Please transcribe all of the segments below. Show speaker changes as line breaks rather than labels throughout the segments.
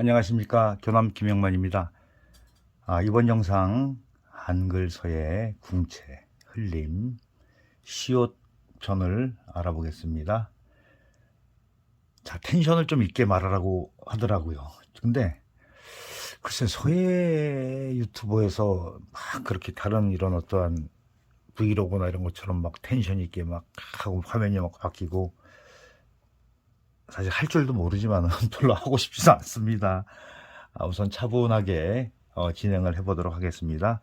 안녕하십니까. 교남 김영만입니다. 아, 이번 영상 한글서의 궁체, 흘림, 시옷전을 알아보겠습니다. 자 텐션을 좀 있게 말하라고 하더라고요. 근데 글쎄 서예 유튜버에서 막 그렇게 다른 이런 어떠한 브이로그나 이런 것처럼 막 텐션 있게 막 하고 화면이 막 바뀌고 사실 할 줄도 모르지만 별로 하고 싶지도 않습니다. 아, 우선 차분하게 어, 진행을 해보도록 하겠습니다.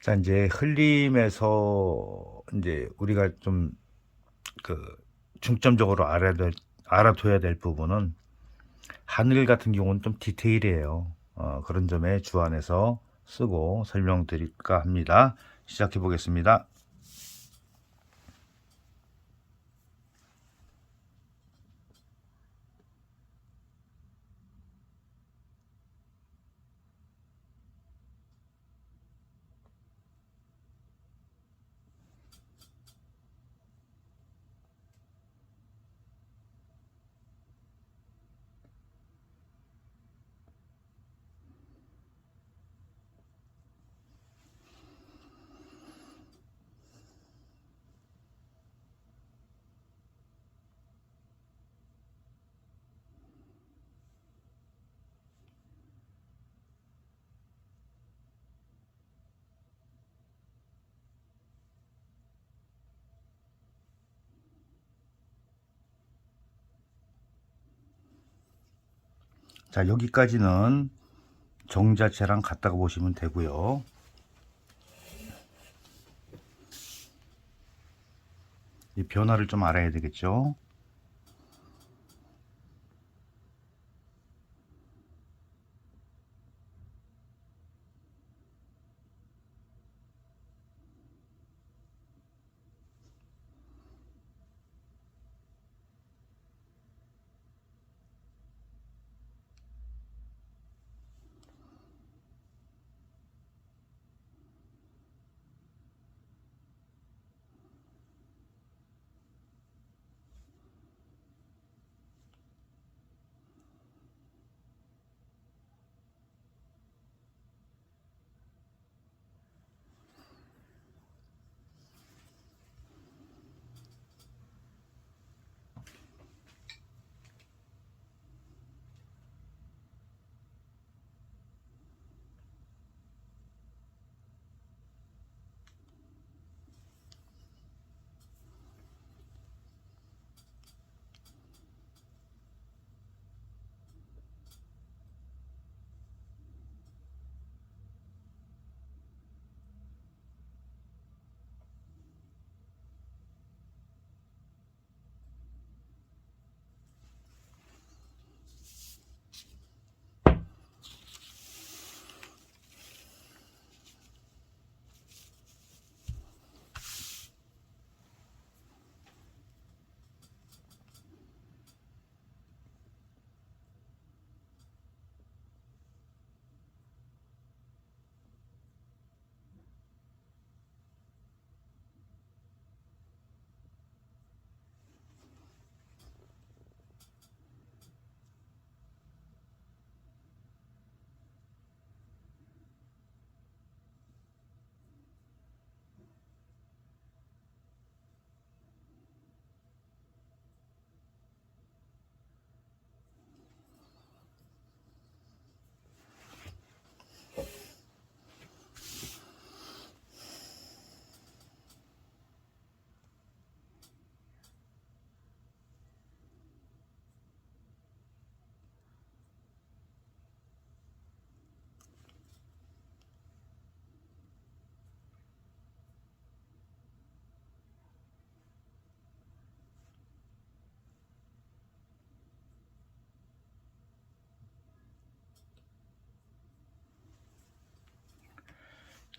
자, 이제 흘림에서 이제 우리가 좀 그 중점적으로 알아야 될, 알아둬야 될 부분은 하늘 같은 경우는 좀 디테일이에요. 어, 그런 점에 주안해서 쓰고 설명드릴까 합니다. 시작해 보겠습니다. 자, 여기까지는 정자체랑 같다고 보시면 되고요. 이 변화를 좀 알아야 되겠죠.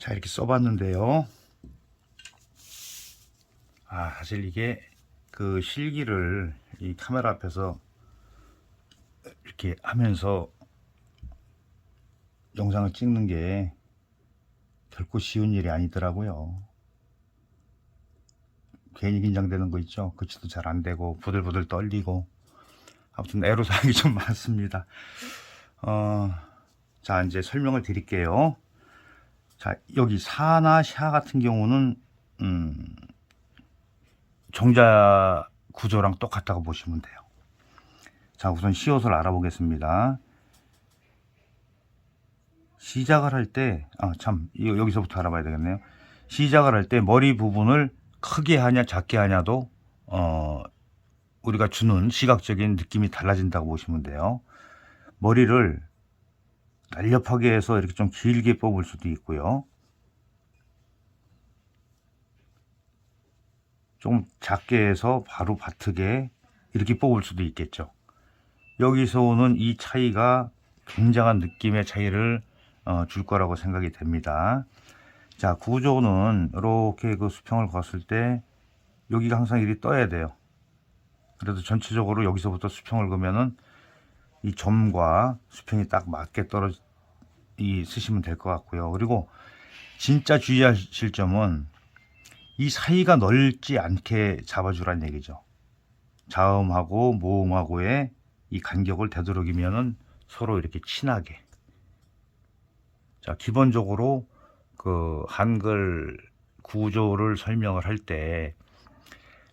자, 이렇게 써봤는데요. 아, 사실 이게 그 실기를 이 카메라 앞에서 이렇게 하면서 영상을 찍는 게 결코 쉬운 일이 아니더라고요. 괜히 긴장되는 거 있죠? 그치도 잘 안 되고, 부들부들 떨리고. 아무튼 애로사항이 좀 많습니다. 어, 자, 이제 설명을 드릴게요. 자, 여기 사나 샤 같은 경우는, 음, 정자 구조랑 똑같다고 보시면 돼요. 자, 우선 시옷을 알아보겠습니다. 시작을 할 때, 아, 참, 여기서부터 알아봐야 되겠네요. 시작을 할 때 머리 부분을 크게 하냐, 작게 하냐도, 어, 우리가 주는 시각적인 느낌이 달라진다고 보시면 돼요. 머리를 날렵하게 해서 이렇게 좀 길게 뽑을 수도 있고요. 좀 작게 해서 바로 바트게 이렇게 뽑을 수도 있겠죠. 여기서 오는 이 차이가 굉장한 느낌의 차이를 어, 줄 거라고 생각이 됩니다. 자, 구조는 이렇게 그 수평을 걷을 때 여기가 항상 이리 떠야 돼요. 그래도 전체적으로 여기서부터 수평을 그면은 이 점과 수평이 딱 맞게 떨어지 이 쓰시면 될 것 같고요. 그리고 진짜 주의하실 점은 이 사이가 넓지 않게 잡아주란 얘기죠. 자음하고 모음하고의 이 간격을 되도록이면은 서로 이렇게 친하게. 자, 기본적으로 그 한글 구조를 설명을 할 때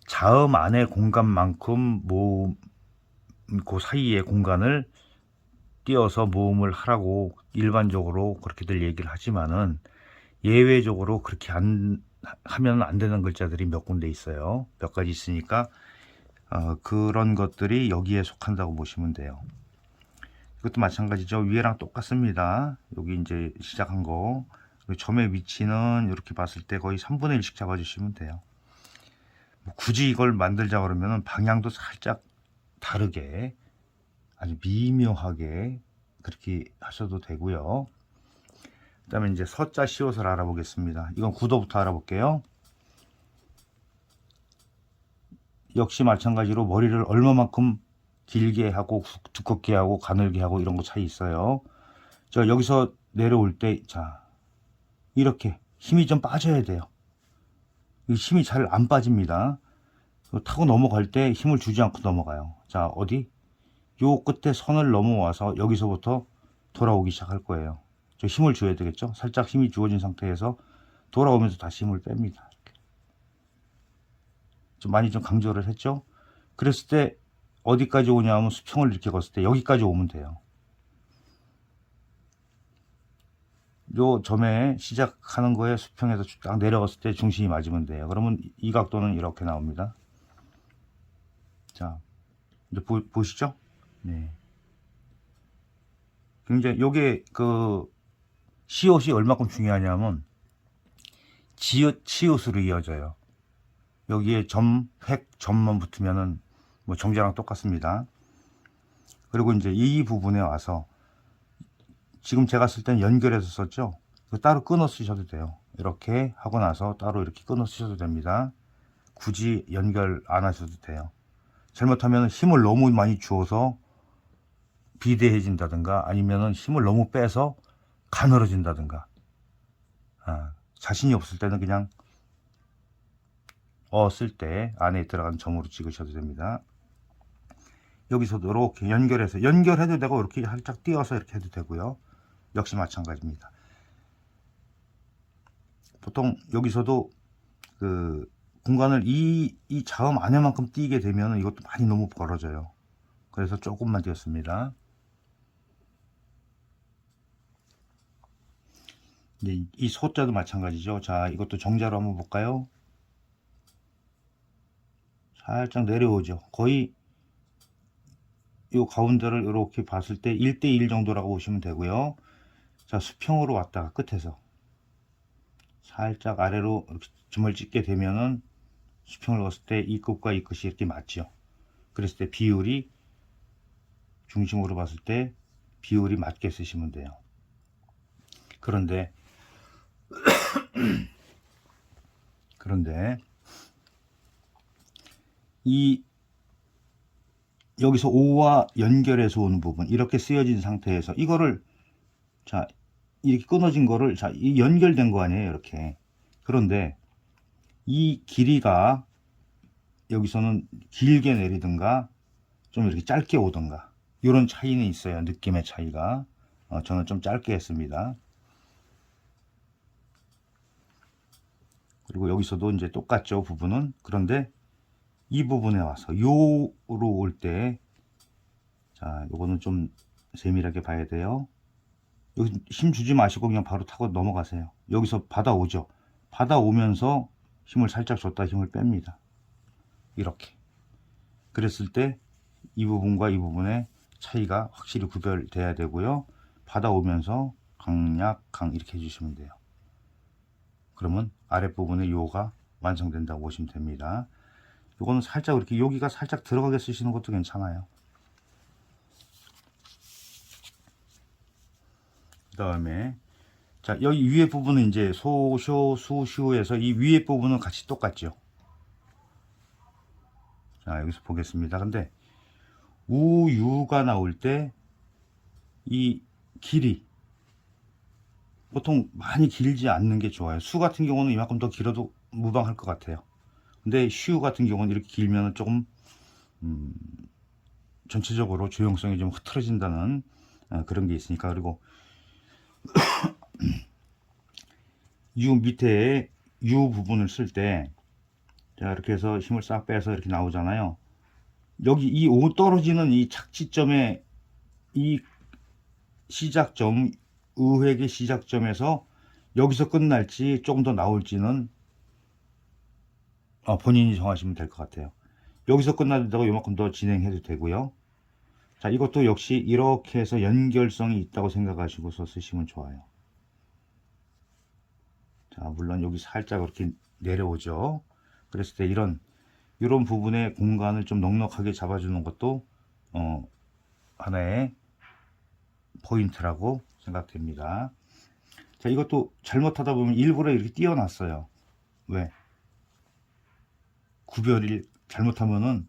자음 안의 공간만큼 모음 그 사이의 공간을 띄어서 모음을 하라고 일반적으로 그렇게들 얘기를 하지만은 예외적으로 그렇게 안 하면 안 되는 글자들이 몇 군데 있어요. 몇 가지 있으니까 어, 그런 것들이 여기에 속한다고 보시면 돼요. 이것도 마찬가지죠. 위에랑 똑같습니다. 여기 이제 시작한 거. 그리고 점의 위치는 이렇게 봤을 때 거의 3분의 1씩 잡아주시면 돼요. 뭐 굳이 이걸 만들자 그러면 방향도 살짝 다르게 아주 미묘하게 그렇게 하셔도 되고요. 그 다음에 이제 서자 시옷을 알아보겠습니다. 이건 구도부터 알아볼게요. 역시 마찬가지로 머리를 얼마만큼 길게 하고 두껍게 하고 가늘게 하고 이런 거 차이 있어요. 저 여기서 내려올 때, 자, 이렇게 힘이 좀 빠져야 돼요. 이 힘이 잘 안 빠집니다. 타고 넘어갈 때 힘을 주지 않고 넘어가요. 자, 어디? 요 끝에 선을 넘어와서 여기서부터 돌아오기 시작할 거예요. 저 힘을 줘야 되겠죠? 살짝 힘이 주어진 상태에서 돌아오면서 다시 힘을 뺍니다. 좀 많이 좀 강조를 했죠? 그랬을 때 어디까지 오냐 하면 수평을 이렇게 걷을 때 여기까지 오면 돼요. 요 점에 시작하는 거에 수평에서 딱 내려갔을 때 중심이 맞으면 돼요. 그러면 이 각도는 이렇게 나옵니다. 자, 이제 보, 보시죠? 네. 굉장히 요게 그 시옷이 얼마큼 중요하냐면 지읒 치읒으로 이어져요. 여기에 점, 획, 점만 붙으면은 뭐 정자랑 똑같습니다. 그리고 이제 이 부분에 와서 지금 제가 쓸 때는 연결해서 썼죠. 따로 끊어 쓰셔도 돼요. 이렇게 하고 나서 따로 이렇게 끊어 쓰셔도 됩니다. 굳이 연결 안 하셔도 돼요. 잘못하면 힘을 너무 많이 주어서 비대해진다든가 아니면은 힘을 너무 빼서 가늘어진다든가 아, 자신이 없을 때는 그냥 어쓸 때 안에 들어간 점으로 찍으셔도 됩니다. 여기서도 이렇게 연결해서 연결해도 되고 이렇게 살짝 띄어서 이렇게 해도 되고요. 역시 마찬가지입니다. 보통 여기서도 그 공간을 이, 이 자음 안에만큼 띄게 되면 이것도 많이 너무 벌어져요. 그래서 조금만 띄었습니다. 네, 이 소자도 마찬가지죠. 자, 이것도 정자로 한번 볼까요? 살짝 내려오죠. 거의 이 가운데를 이렇게 봤을 때 1대1 정도라고 보시면 되고요. 자, 수평으로 왔다가 끝에서 살짝 아래로 이렇게 점을 찍게 되면은 수평을 넣었을 때 이 끝과 이 끝이 이렇게 맞죠. 그랬을 때 비율이 중심으로 봤을 때 비율이 맞게 쓰시면 돼요. 그런데 그런데 이 여기서 O와 연결해서 오는 부분 이렇게 쓰여진 상태에서 이거를 자 이렇게 끊어진 거를 자 이 연결된 거 아니에요 이렇게 그런데 이 길이가 여기서는 길게 내리든가 좀 이렇게 짧게 오든가 이런 차이는 있어요. 느낌의 차이가. 어, 저는 좀 짧게 했습니다. 그리고 여기서도 이제 똑같죠. 부분은. 그런데 이 부분에 와서 요로 올 때, 자, 요거는 좀 세밀하게 봐야 돼요. 여기 힘 주지 마시고 그냥 바로 타고 넘어가세요. 여기서 받아오죠. 받아오면서 힘을 살짝 줬다 힘을 뺍니다. 이렇게. 그랬을 때 이 부분과 이 부분의 차이가 확실히 구별돼야 되고요. 받아오면서 강약, 강 이렇게 해주시면 돼요. 그러면 아랫부분의 요가 완성된다고 보시면 됩니다. 요거는 살짝 이렇게 여기가 살짝 들어가게 쓰시는 것도 괜찮아요. 그 다음에 자 여기 위에 부분은 이제 소쇼 수쇼에서 이 위에 부분은 같이 똑같죠. 자 여기서 보겠습니다. 근데 우유가 나올 때 이 길이 보통 많이 길지 않는 게 좋아요. 수 같은 경우는 이만큼 더 길어도 무방할 것 같아요. 근데 슈 같은 경우는 이렇게 길면 조금 음, 전체적으로 조형성이 좀 흐트러진다는 어, 그런 게 있으니까 그리고 유 밑에 유 부분을 쓸 때 자 이렇게 해서 힘을 싹 빼서 이렇게 나오잖아요. 여기 이 오 떨어지는 이 착지점에 이 시작점 의획의 시작점에서 여기서 끝날지 조금 더 나올지는 어, 본인이 정하시면 될 것 같아요. 여기서 끝나다가 요만큼 더 진행해도 되고요. 자, 이것도 역시 이렇게 해서 연결성이 있다고 생각하시고서 쓰시면 좋아요. 자, 물론 여기 살짝 이렇게 내려오죠. 그랬을 때 이런, 이런 부분의 공간을 좀 넉넉하게 잡아주는 것도, 어, 하나의 포인트라고 생각됩니다. 자, 이것도 잘못하다 보면 일부러 이렇게 띄워놨어요. 왜? 구별을 잘못하면은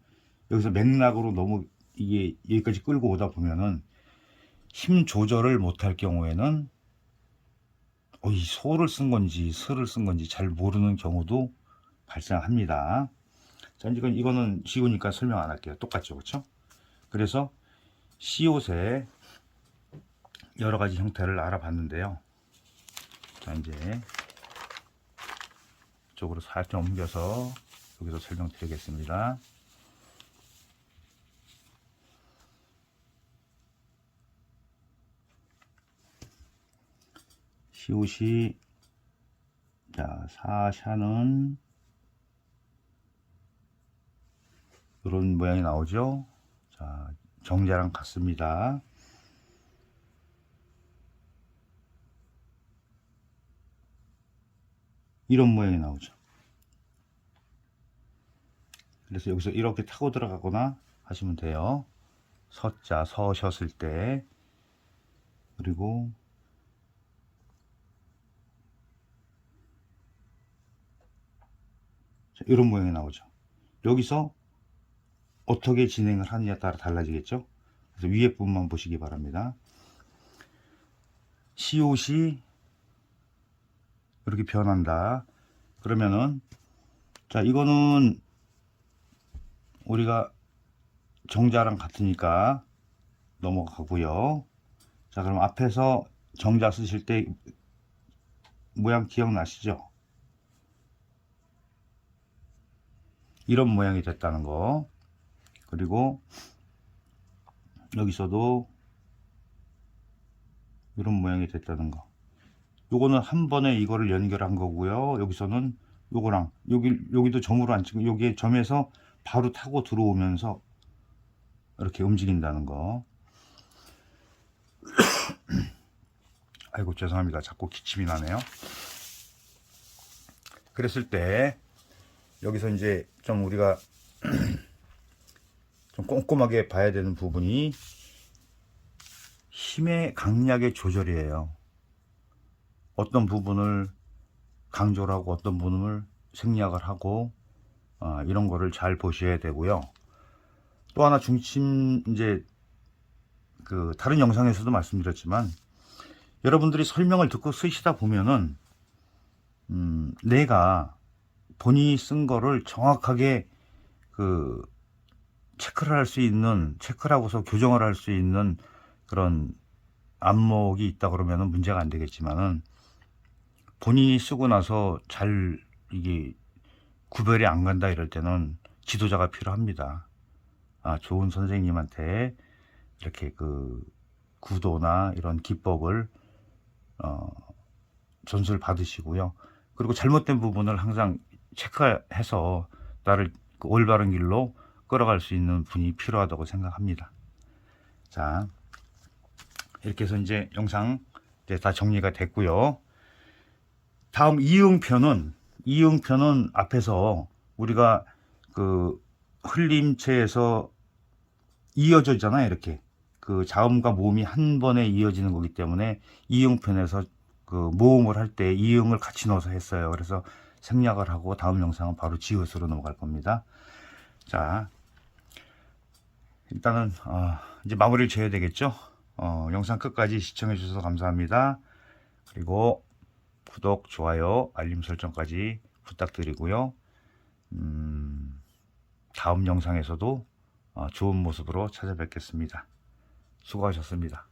여기서 맥락으로 너무 이게 여기까지 끌고 오다 보면은 힘 조절을 못할 경우에는 어, 이 소를 쓴 건지 스를 쓴 건지 잘 모르는 경우도 발생합니다. 자, 이건 이거는 쉬우니까 설명 안 할게요. 똑같죠, 그렇죠? 그래서 시옷의 여러 가지 형태를 알아봤는데요. 자, 이제 이쪽으로 살짝 옮겨서 여기서 설명드리겠습니다. 시옷이 자 사샤는 이런 모양이 나오죠. 자 정자랑 같습니다. 이런 모양이 나오죠. 그래서 여기서 이렇게 타고 들어가거나 하시면 돼요. 서자 서셨을 때 그리고 자, 이런 모양이 나오죠. 여기서 어떻게 진행을 하느냐에 따라 달라지겠죠. 그래서 위에 부분만 보시기 바랍니다. 시옷이 이렇게 변한다. 그러면은 자 이거는 우리가 정자랑 같으니까 넘어가고요. 자 그럼 앞에서 정자 쓰실 때 모양 기억나시죠? 이런 모양이 됐다는 거. 그리고 여기서도 이런 모양이 됐다는 거. 요거는 한 번에 이거를 연결한 거고요. 여기서는 요거랑 여기 여기도 점으로 안 찍고 여기에 점에서 바로 타고 들어오면서 이렇게 움직인다는 거. 아이고 죄송합니다. 자꾸 기침이 나네요. 그랬을 때 여기서 이제 좀 우리가 좀 꼼꼼하게 봐야 되는 부분이 힘의 강약의 조절이에요. 어떤 부분을 강조를 하고 어떤 부분을 생략을 하고 어, 이런 거를 잘 보셔야 되고요. 또 하나 중심 이제 그 다른 영상에서도 말씀드렸지만 여러분들이 설명을 듣고 쓰시다 보면은 음, 내가 본인이 쓴 거를 정확하게 그 체크를 할 수 있는 체크라고서 교정을 할 수 있는 그런 안목이 있다 그러면 문제가 안 되겠지만은 본인이 쓰고 나서 잘 이게 구별이 안 간다 이럴 때는 지도자가 필요합니다. 아, 좋은 선생님한테 이렇게 그 구도나 이런 기법을 어, 전수를 받으시고요. 그리고 잘못된 부분을 항상 체크해서 나를 그 올바른 길로 끌어갈 수 있는 분이 필요하다고 생각합니다. 자, 이렇게 해서 이제 영상 이제 다 정리가 됐고요. 다음 이응편은 이응편은 앞에서 우리가 그 흘림체에서 이어져잖아요. 이렇게 그 자음과 모음이 한 번에 이어지는 거기 때문에 이응편에서 그 모음을 할 때 이응을 같이 넣어서 했어요. 그래서 생략을 하고 다음 영상은 바로 지읒으로 넘어갈 겁니다. 자, 일단은 어, 이제 마무리를 지어야 되겠죠. 어, 영상 끝까지 시청해 주셔서 감사합니다. 그리고 구독, 좋아요, 알림 설정까지 부탁드리고요. 음, 다음 영상에서도 어, 좋은 모습으로 찾아뵙겠습니다. 수고하셨습니다.